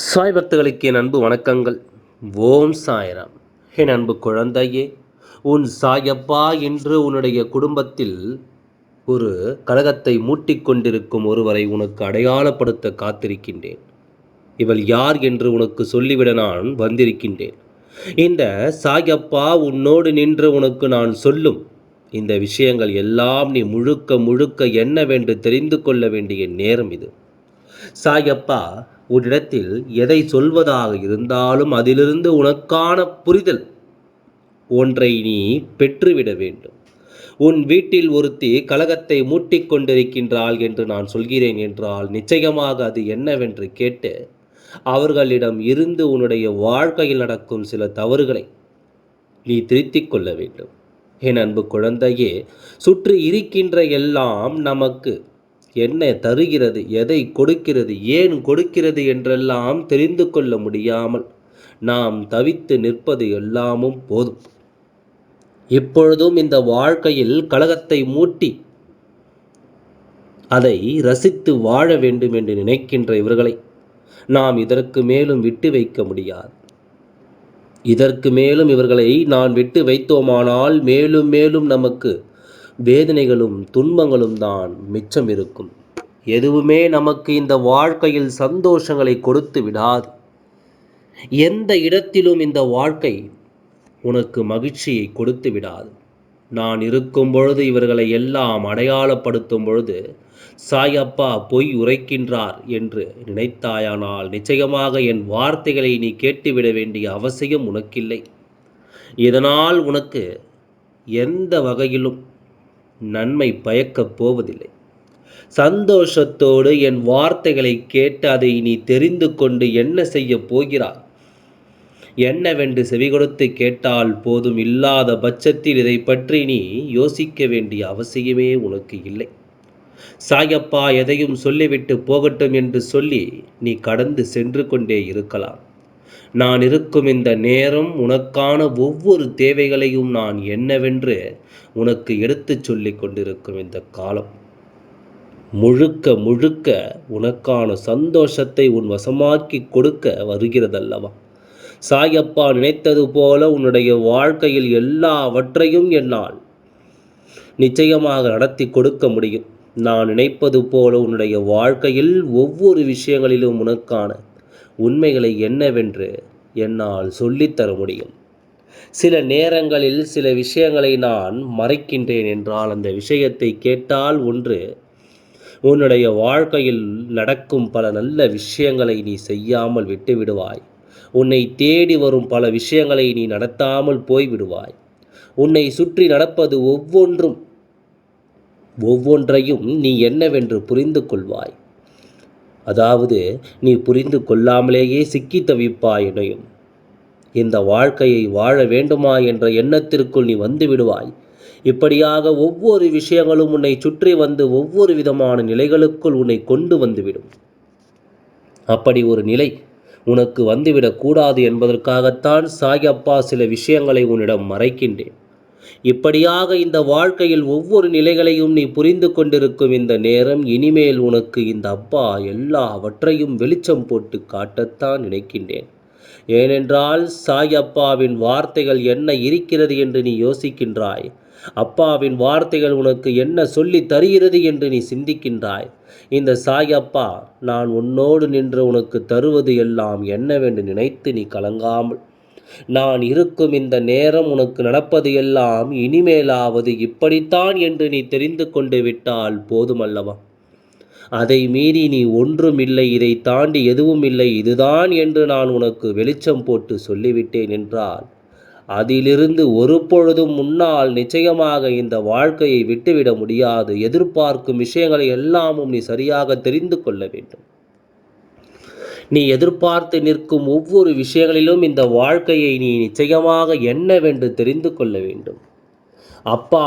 சாய் பக்தர்களுக்கு என் அன்பு வணக்கங்கள். ஓம் சாய்ராம். என் அன்பு குழந்தையே உன் சாயப்பா என்று உன்னுடைய குடும்பத்தில் ஒரு கழகத்தை மூட்டிக்கொண்டிருக்கும் ஒருவரை உனக்கு அடையாளப்படுத்த காத்திருக்கின்றேன். இவள் யார் என்று உனக்கு சொல்லிவிட நான் வந்திருக்கின்றேன். இந்த சாயப்பா உன்னோடு நின்று உனக்கு நான் சொல்லும் இந்த விஷயங்கள் எல்லாம் நீ முழுக்க முழுக்க என்னவென்று தெரிந்து கொள்ள வேண்டிய நேரம் இது. சாயப்பா உன்னிடத்தில் எதை சொல்வதாக இருந்தாலும் அதிலிருந்து உனக்கான புரிதல் ஒன்றை நீ பெற்றுவிட வேண்டும். உன் வீட்டில் ஒருத்தி கலகத்தை மூட்டிக் கொண்டிருக்கின்றாள் என்று நான் சொல்கிறேன் என்றால் நிச்சயமாக அது என்னவென்று கேட்டு அவர்களிடம் இருந்து உன்னுடைய வாழ்க்கையில் நடக்கும் சில தவறுகளை நீ திருத்திக் கொள்ள வேண்டும். என் அன்பு குழந்தையே சுற்றி இருக்கின்ற எல்லாம் நமக்கு என்ன தருகிறது எதை கொடுக்கிறது ஏன் கொடுக்கிறது என்றெல்லாம் தெரிந்து கொள்ள முடியாமல் நாம் தவித்து நிற்பது எல்லாமும் போதும். இப்பொழுதும் இந்த வாழ்க்கையில் கழகத்தை மூட்டி அதை ரசித்து வாழ வேண்டும் என்று நினைக்கின்ற இவர்களை நாம் இதற்கு மேலும் விட்டு வைக்க முடியாது. இதற்கு மேலும் இவர்களை நான் விட்டு வைத்தோமானால் மேலும் மேலும் நமக்கு வேதனைகளும் துன்பங்களும் தான் மிச்சம் இருக்கும். எதுவுமே நமக்கு இந்த வாழ்க்கையில் சந்தோஷங்களை கொடுத்து விடாது. எந்த இடத்திலும் இந்த வாழ்க்கை உனக்கு மகிழ்ச்சியை கொடுத்து விடாது. நான் இருக்கும் பொழுது இவர்களை எல்லாம் அடையாளப்படுத்தும் பொழுது சாயப்பா பொய் உரைக்கின்றார் என்று நினைத்தாயானால் நிச்சயமாக என் வார்த்தைகளை நீ கேட்டுவிட வேண்டிய அவசியம் உனக்கில்லை. இதனால் உனக்கு எந்த வகையிலும் நன்மை பயக்கப் போவதில்லை. சந்தோஷத்தோடு என் வார்த்தைகளை கேட்டு அதை நீ தெரிந்து கொண்டு என்ன செய்ய போகிறாய் என்னவென்று செவி கொடுத்து கேட்டால் போதும் இல்லாத பட்சத்தில் இதை பற்றி நீ யோசிக்க வேண்டிய அவசியமே உனக்கு இல்லை. சாயப்பா எதையும் சொல்லிவிட்டு போகட்டும் என்று சொல்லி நீ கடந்து சென்று கொண்டே இருக்கலாம். நான் இருக்கும் இந்த நேரம் உனக்கான ஒவ்வொரு தேவைகளையும் நான் என்னவென்று உனக்கு எடுத்துச் சொல்லிக் கொண்டிருக்கும் இந்த காலம். முழுக்க முழுக்க உனக்கான சந்தோஷத்தை உன் வசமாக்கி கொடுக்க வருகிறதல்லவா? சாயப்பா நினைத்தது போல உன்னுடைய வாழ்க்கையில் எல்லாவற்றையும் என்னால் நிச்சயமாக நடத்தி கொடுக்க முடியும். நான் நினைப்பது போல உன்னுடைய வாழ்க்கையில் ஒவ்வொரு விஷயங்களிலும் உனக்கான உண்மைகளை என்னவென்று என்னால் சொல்லித்தர முடியும். சில நேரங்களில் சில விஷயங்களை நான் மறைக்கின்றேன் என்றால் அந்த விஷயத்தை கேட்டால் ஒன்று உன்னுடைய வாழ்க்கையில் நடக்கும் பல நல்ல விஷயங்களை நீ செய்யாமல் விட்டு விடுவாய் உன்னை தேடி வரும் பல விஷயங்களை நீ நடத்தாமல் போய்விடுவாய். உன்னை சுற்றி நடப்பது ஒவ்வொன்றும் ஒவ்வொன்றையும் நீ என்னவென்று புரிந்து கொள்வாய். அதாவது நீ புரிந்து கொள்ளாமலேயே சிக்கி தவிப்பாய் என்னையும். இந்த வாழ்க்கையை வாழ வேண்டுமா என்ற எண்ணத்திற்குள் நீ வந்து விடுவாய். இப்படியாக ஒவ்வொரு விஷயங்களும் உன்னை சுற்றி வந்து ஒவ்வொரு விதமான நிலைகளுக்குள் உன்னை கொண்டு வந்துவிடும் அப்படி ஒரு நிலை உனக்கு வந்துவிடக்கூடாது என்பதற்காகத்தான் சாயப்பா சில விஷயங்களை உன்னிடம் மறைக்கின்றேன். இப்படியாக இந்த வாழ்க்கையில் ஒவ்வொரு நிலைகளையும் நீ புரிந்து கொண்டிருக்கும் இந்த நேரம் இனிமேல் உனக்கு இந்த அப்பா எல்லாவற்றையும் வெளிச்சம் போட்டு காட்டத்தான் நினைக்கின்றேன். ஏனென்றால் சாய் அப்பாவின் வார்த்தைகள் என்ன இருக்கிறது என்று நீ யோசிக்கின்றாய். அப்பாவின் வார்த்தைகள் உனக்கு என்ன சொல்லி தருகிறது என்று நீ சிந்திக்கின்றாய். இந்த சாய் அப்பா நான் உன்னோடு நின்று உனக்கு தருவது எல்லாம் என்னவென்று நினைத்து நீ கலங்காமல் நான் இருக்கும் இந்த நேரம் உனக்கு நடப்பது எல்லாம் இனிமேலாவது இப்படித்தான் என்று நீ தெரிந்து கொண்டு விட்டால் போதுமல்லவா? அதை மீறி நீ ஒன்றும் இல்லை இதை தாண்டி எதுவும் இல்லை இதுதான் என்று நான் உனக்கு வெளிச்சம் போட்டு சொல்லிவிட்டேன் என்றால் அதிலிருந்து ஒரு பொழுதும் முன்னால் நிச்சயமாக இந்த வாழ்க்கையை விட்டுவிட முடியாது. எதிர்பார்க்கும் விஷயங்களை எல்லாமும் நீ சரியாக தெரிந்து கொள்ள வேண்டும். நீ எதிர்பார்த்து நிற்கும் ஒவ்வொரு விஷயங்களிலும் இந்த வாழ்க்கையை நீ நிச்சயமாக என்னவென்று தெரிந்து கொள்ள வேண்டும். அப்பா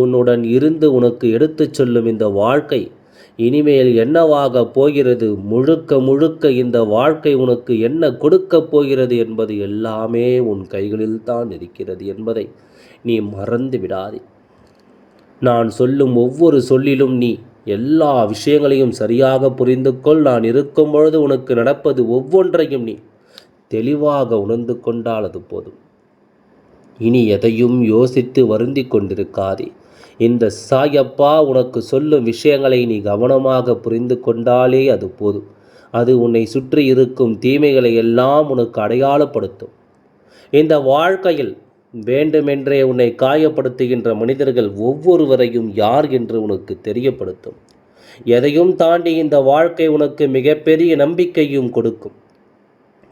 உன்னுடன் இருந்து உனக்கு எடுத்துச் சொல்லும் இந்த வாழ்க்கை இனிமேல் என்னவாக போகிறது? முழுக்க முழுக்க இந்த வாழ்க்கை உனக்கு என்ன கொடுக்கப் போகிறது என்பது எல்லாமே உன் கைகளில் தான் இருக்கிறது என்பதை நீ மறந்து விடாதே. நான் சொல்லும் ஒவ்வொரு சொல்லிலும் நீ எல்லா விஷயங்களையும் சரியாக புரிந்து கொள் நான் இருக்கும் பொழுது உனக்கு நடப்பது ஒவ்வொன்றையும் நீ தெளிவாக உணர்ந்து கொண்டால் அது போதும். இனி எதையும் யோசித்து வருந்தி கொண்டிருக்காதே. இந்த சாயப்பா உனக்கு சொல்லும் விஷயங்களை நீ கவனமாக புரிந்து கொண்டாலே அது போதும். அது உன்னை சுற்றி இருக்கும் தீமைகளை எல்லாம் உனக்கு அடையாளப்படுத்தும். இந்த வாழ்க்கையில் வேண்டுமென்றே உன்னை காயப்படுத்துகின்ற மனிதர்கள் ஒவ்வொருவரையும் யார் என்று உனக்கு தெரியப்படுத்தும். எதையும் தாண்டி இந்த வாழ்க்கை உனக்கு மிகப்பெரிய நம்பிக்கையும் கொடுக்கும்.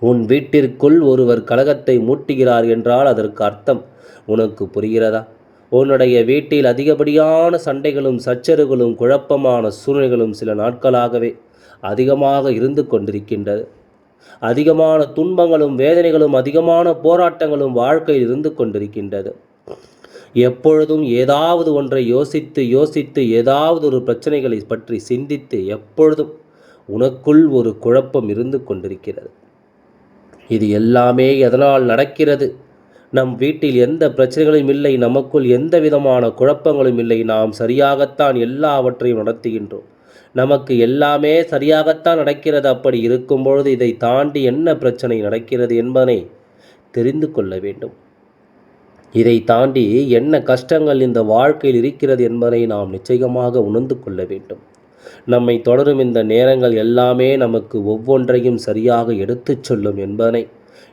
உன் வீட்டிற்குள் ஒருவர் கழகத்தை மூட்டுகிறார் என்றால் அதற்கு அர்த்தம் உனக்கு புரிகிறதா? உன்னுடைய வீட்டில் அதிகப்படியான சண்டைகளும் சச்சரவுகளும் குழப்பமான சூழ்நிலைகளும் சில நாட்களாகவே அதிகமாக இருந்து கொண்டிருக்கின்றது. அதிகமான துன்பங்களும் வேதனைகளும் அதிகமான போராட்டங்களும் வாழ்க்கையில் இருந்து கொண்டிருக்கின்றது. எப்பொழுதும் ஏதாவது ஒன்றை யோசித்து யோசித்து ஏதாவது ஒரு பிரச்சனைகளை பற்றி சிந்தித்து எப்பொழுதும் உனக்குள் ஒரு குழப்பம் இருந்து கொண்டிருக்கிறது. இது எல்லாமே எதனால் நடக்கிறது? நம் வீட்டில் எந்த பிரச்சனைகளும் இல்லை நமக்குள் எந்த விதமான குழப்பங்களும் இல்லை. நாம் சரியாகத்தான் எல்லாவற்றையும் நடத்துகின்றோம். நமக்கு எல்லாமே சரியாகத்தான் நடக்கிறது. அப்படி இருக்கும் பொழுது இதை தாண்டி என்ன பிரச்சனை நடக்கிறது என்பதனை தெரிந்து கொள்ள வேண்டும். இதை தாண்டி என்ன கஷ்டங்கள் இந்த வாழ்க்கையில் இருக்கிறது என்பதை நாம் நிச்சயமாக உணர்ந்து கொள்ள வேண்டும். நம்மை தொடரும் இந்த நேரங்கள் எல்லாமே நமக்கு ஒவ்வொன்றையும் சரியாக எடுத்துச் சொல்லும் என்பதனை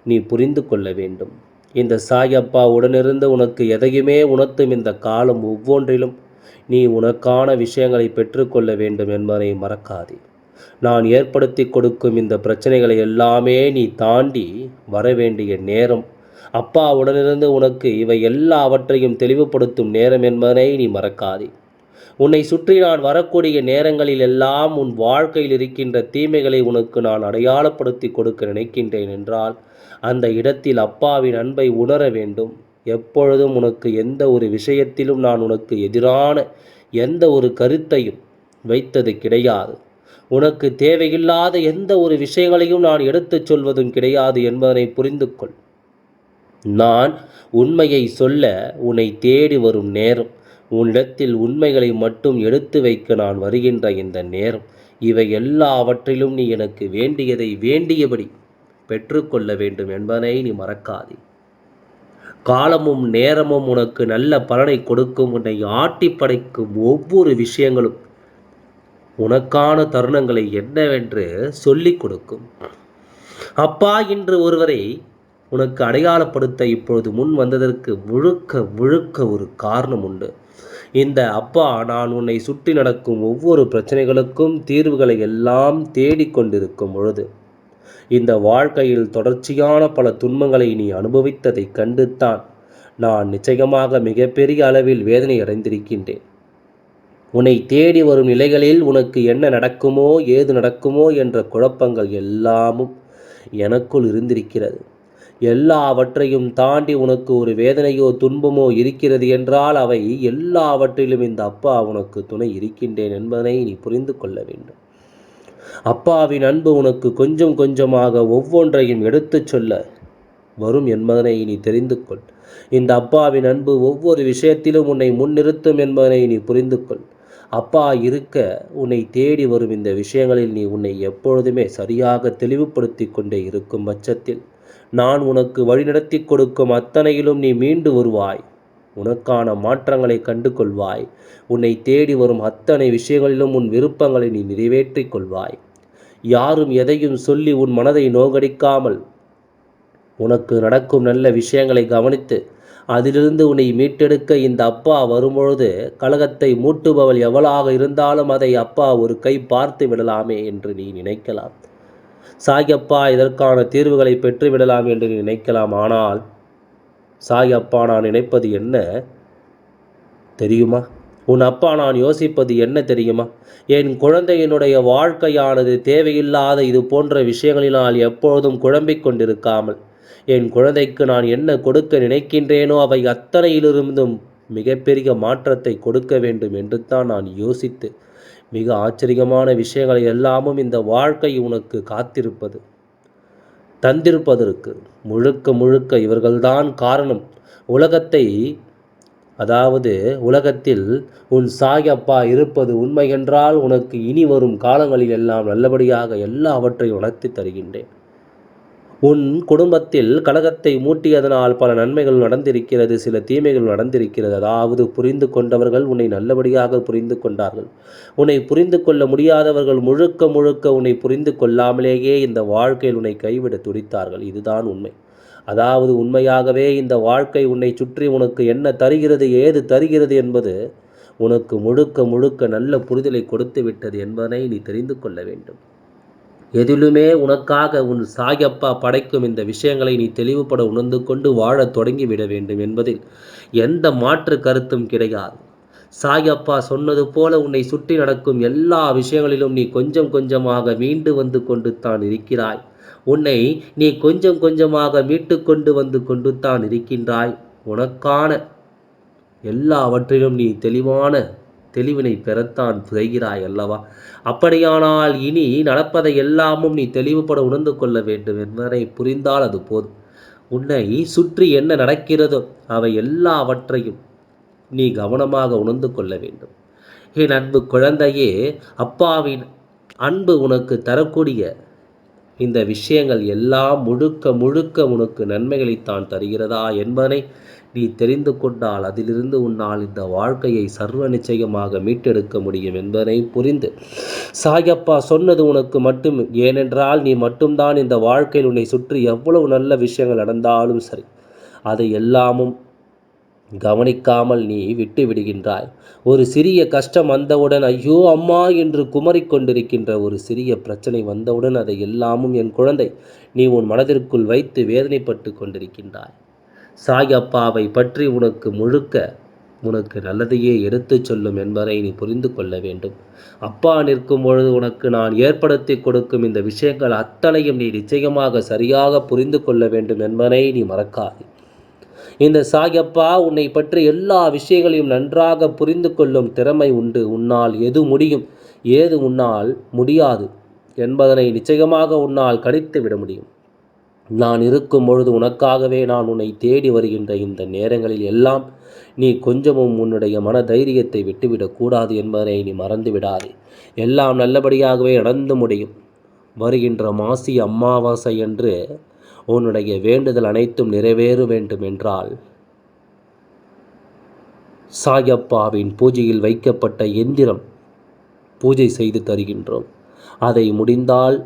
நீ புரிந்து கொள்ள வேண்டும். இந்த சாயப்பா உடனிருந்து உனக்கு எதையுமே உணர்த்தும் இந்த காலம் ஒவ்வொன்றிலும் நீ உனக்கான விஷயங்களை பெற்றுக்கொள்ள வேண்டும் என்பதை மறக்காதே. நான் ஏற்படுத்தி கொடுக்கும் இந்த பிரச்சனைகளை எல்லாமே நீ தாண்டி வர வேண்டிய நேரம். அப்பா உடனிருந்து உனக்கு இவை எல்லாவற்றையும் தெளிவுபடுத்தும் நேரம் என்பதை நீ மறக்காதே. உன்னை சுற்றி நான் வரக்கூடிய நேரங்களில் எல்லாம் உன் வாழ்க்கையில் இருக்கின்ற தீமைகளை உனக்கு நான் அடையாளப்படுத்தி கொடுக்க நினைக்கின்றேன் என்றால் அந்த இடத்தில் அப்பாவின் அன்பை உணர வேண்டும். எப்பொழுதும் உனக்கு எந்த ஒரு விஷயத்திலும் நான் உனக்கு எதிரான எந்த ஒரு கருத்தையும் வைத்தது கிடையாது. உனக்கு தேவையில்லாத எந்த ஒரு விஷயங்களையும் நான் எடுத்துச் சொல்வதும் கிடையாது என்பதனை புரிந்து கொள் நான் உண்மையை சொல்ல உன்னை தேடி வரும் நேரம் உன்னிடத்தில் உண்மைகளை மட்டும் எடுத்து வைக்க நான் வருகின்ற இந்த நேரம் இவை எல்லாவற்றிலும் நீ எனக்கு வேண்டியதை வேண்டியபடி பெற்றுக்கொள்ள வேண்டும் என்பதனை நீ மறக்காதே. காலமும் நேரமும் உனக்கு நல்ல பலனை கொடுக்கும். உன்னை ஆட்டி படைக்கும் ஒவ்வொரு விஷயங்களும் உனக்கான தருணங்களை என்னவென்று சொல்லிக் கொடுக்கும். அப்பா இன்று ஒருவரை உனக்கு அடையாளப்படுத்த இப்பொழுது முன் வந்ததற்கு முழுக்க முழுக்க ஒரு காரணம் உண்டு. இந்த அப்பா நான் உன்னை சுற்றி நடக்கும் ஒவ்வொரு பிரச்சனைகளுக்கும் தீர்வுகளை எல்லாம் தேடிக்கொண்டிருக்கும் பொழுது இந்த வாழ்க்கையில் தொடர்ச்சியான பல துன்பங்களை நீ அனுபவித்ததைக் கண்டுத்தான். நான் நிச்சயமாக மிகப்பெரிய அளவில் வேதனை அடைந்திருக்கின்றேன். உன்னை தேடி வரும் நிலைகளில் உனக்கு என்ன நடக்குமோ ஏது நடக்குமோ என்ற குழப்பங்கள் எல்லாமும் எனக்குள் இருந்திருக்கிறது. எல்லாவற்றையும் தாண்டி உனக்கு ஒரு வேதனையோ துன்பமோ இருக்கிறது என்றால் அவை எல்லாவற்றிலும் இந்த அப்பா உனக்கு துணை இருக்கின்றேன் என்பதனை நீ புரிந்து கொள்ள வேண்டும். அப்பாவின் அன்பு உனக்கு கொஞ்சம் கொஞ்சமாக ஒவ்வொன்றையும் எடுத்துச் சொல்ல வரும் என்பதனை நீ தெரிந்து கொள். இந்த அப்பாவின் அன்பு ஒவ்வொரு விஷயத்திலும் உன்னை முன்னிறுத்தும் என்பதனை நீ புரிந்து கொள். அப்பா இருக்க உன்னை தேடி வரும் இந்த விஷயங்களில் நீ உன்னை எப்பொழுதுமே சரியாக தெளிவுபடுத்தி கொண்டே இருக்கும் பட்சத்தில் நான் உனக்கு வழிநடத்தி கொடுக்கும் அத்தனையிலும் நீ மீண்டு வருவாய். உனக்கான மாற்றங்களை கண்டு கொள்வாய் உன்னை தேடி வரும் அத்தனை விஷயங்களிலும் உன் விருப்பங்களை நீ நிறைவேற்றிக் கொள்வாய். யாரும் எதையும் சொல்லி உன் மனதை நோகடிக்காமல் உனக்கு நடக்கும் நல்ல விஷயங்களை கவனித்து அதிலிருந்து உன்னை மீட்டெடுக்க இந்த அப்பா வரும்பொழுது கழகத்தை மூட்டுபவள் எவளாக இருந்தாலும் அதை அப்பா ஒரு கை பார்த்து விடலாமே என்று நீ நினைக்கலாம். சாயப்பா இதற்கான தீர்வுகளை பெற்றுவிடலாம் என்று நினைக்கலாம். ஆனால் சாயப்பா நான் நினைப்பது என்ன தெரியுமா? உன் அப்பா நான் யோசிப்பது என்ன தெரியுமா? என் குழந்தையினுடைய வாழ்க்கையானது தேவையில்லாத இது போன்ற விஷயங்களினால் எப்பொழுதும் குழம்பிக் கொண்டிருக்காமல் என் குழந்தைக்கு நான் என்ன கொடுக்க நினைக்கின்றேனோ அவை அத்தனையிலிருந்தும் மிகப்பெரிய மாற்றத்தை கொடுக்க வேண்டும் என்று தான் நான் யோசித்து மிக ஆச்சரியமான விஷயங்களை எல்லாமும் இந்த வாழ்க்கை உனக்கு காத்திருப்பது. தந்திருப்பதற்கு முழுக்க முழுக்க இவர்கள்தான் காரணம். உலகத்தை அதாவது உலகத்தில் உன் சாயப்பா இருப்பது உண்மை என்றால் உனக்கு இனி வரும் காலங்களில் எல்லாம் நல்லபடியாக எல்லாவற்றையும் உணர்த்தி தருகின்றேன். உன் குடும்பத்தில் கலகத்தை மூட்டியதனால் பல நன்மைகள் நடந்திருக்கிறது சில தீமைகள் நடந்திருக்கிறது. அதாவது புரிந்து கொண்டவர்கள் உன்னை நல்லபடியாக புரிந்து கொண்டார்கள். உன்னை புரிந்து கொள்ள முடியாதவர்கள் முழுக்க முழுக்க உன்னை புரிந்து கொள்ளாமலேயே இந்த வாழ்க்கையில் உன்னை கைவிட துடித்தார்கள். இதுதான் உண்மை. அதாவது உண்மையாகவே இந்த வாழ்க்கை உன்னை சுற்றி உனக்கு என்ன தருகிறது ஏது தருகிறது என்பது உனக்கு முழுக்க முழுக்க நல்ல புரிதலை கொடுத்து விட்டது என்பதனை நீ தெரிந்து கொள்ள வேண்டும். எதிலுமே உனக்காக உன் சாயப்பா படைக்கும் இந்த விஷயங்களை நீ தெளிவுபட உணர்ந்து கொண்டு வாழத் தொடங்கிவிட வேண்டும் என்பதில் எந்த மாற்று கருத்தும் கிடையாது. சாயப்பா சொன்னது போல உன்னை சுற்றி நடக்கும் எல்லா விஷயங்களிலும் நீ கொஞ்சம் கொஞ்சமாக மீண்டு வந்து கொண்டு தான் இருக்கிறாய். உன்னை நீ கொஞ்சம் கொஞ்சமாக மீட்டு கொண்டு வந்து கொண்டு தான் இருக்கின்றாய். உனக்கான எல்லாவற்றிலும் நீ தெளிவான தெளிவினை பெறத்தான் செய்கிறாய் அல்லவா? அப்படியானால் இனி நடப்பதை எல்லாமும் நீ தெளிவுபட உணர்ந்து கொள்ள வேண்டும் என்பதை புரிந்தால் அது போதும். உன்னை சுற்றி என்ன நடக்கிறதோ அவை எல்லாவற்றையும் நீ கவனமாக உணர்ந்து கொள்ள வேண்டும். என் அன்பு குழந்தையே அப்பாவின் அன்பு உனக்கு தரக்கூடிய இந்த விஷயங்கள் எல்லாம் முழுக்க முழுக்க உனக்கு நன்மைகளைத்தான் தருகிறதா என்பதனை நீ தெரிந்து கொண்டால் அதிலிருந்து உன்னால் இந்த வாழ்க்கையை சர்வ நிச்சயமாக மீட்டெடுக்க முடியும் என்பதை புரிந்து. சாயப்பா சொன்னது உனக்கு மட்டும் ஏனென்றால் நீ மட்டும்தான் இந்த வாழ்க்கையில் உன்னை சுற்றி எவ்வளவு நல்ல விஷயங்கள் நடந்தாலும் சரி அதை எல்லாமும் கவனிக்காமல் நீ விட்டு விடுகின்றாய். ஒரு சிறிய கஷ்டம் வந்தவுடன் ஐயோ அம்மா என்று குமரிக்கொண்டிருக்கின்ற ஒரு சிறிய பிரச்சனை வந்தவுடன் அதை எல்லாமும் என் குழந்தை நீ உன் மனதிற்குள் வைத்து வேதனைப்பட்டு கொண்டிருக்கின்றாய். சாயப்பாவை பற்றி உனக்கு முழுக்க உனக்கு நல்லதையே எடுத்துச் சொல்லும் என்பதை நீ புரிந்து கொள்ள வேண்டும். அப்பா நிற்கும் பொழுது உனக்கு நான் ஏற்படுத்தி கொடுக்கும் இந்த விஷயங்கள் அத்தனையும் நீ நிச்சயமாக சரியாக புரிந்து கொள்ள வேண்டும் என்பதை நீ மறக்காது. இந்த சாயப்பா உன்னை பற்றி எல்லா விஷயங்களையும் நன்றாக புரிந்து கொள்ளும் திறமை உண்டு. உன்னால் எது முடியும் ஏது உன்னால் முடியாது என்பதனை நிச்சயமாக உன்னால் கணித்து விட முடியும். நான் இருக்கும் பொழுது உனக்காகவே நான் உன்னை தேடி வருகின்ற இந்த நேரங்களில் எல்லாம் நீ கொஞ்சமும் உன்னுடைய மன தைரியத்தை விட்டுவிடக்கூடாது என்பதை நீ மறந்து விடாதே எல்லாம் நல்லபடியாகவே நடந்து முடியும். வருகின்ற மாசி அமாவாசை என்று உன்னுடைய வேண்டுதல் அனைத்தும் நிறைவேற வேண்டும் என்றால் சாயப்பாவின் பூஜையில் வைக்கப்பட்ட எந்திரம் பூஜை செய்து தருகின்றோம். அதை முடிந்தால்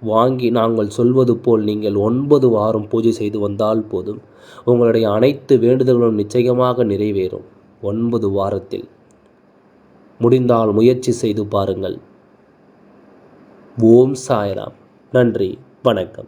வாங்கி நாங்கள் சொல்வது போல் நீங்கள் ஒன்பது வாரம் பூஜை செய்து வந்தால் போதும். உங்களுடைய அனைத்து வேண்டுதல்களும் நிச்சயமாக நிறைவேறும். ஒன்பது வாரத்தில். முடிந்தால் முயற்சி செய்து பாருங்கள். ஓம் சாய்ராம். நன்றி. வணக்கம்.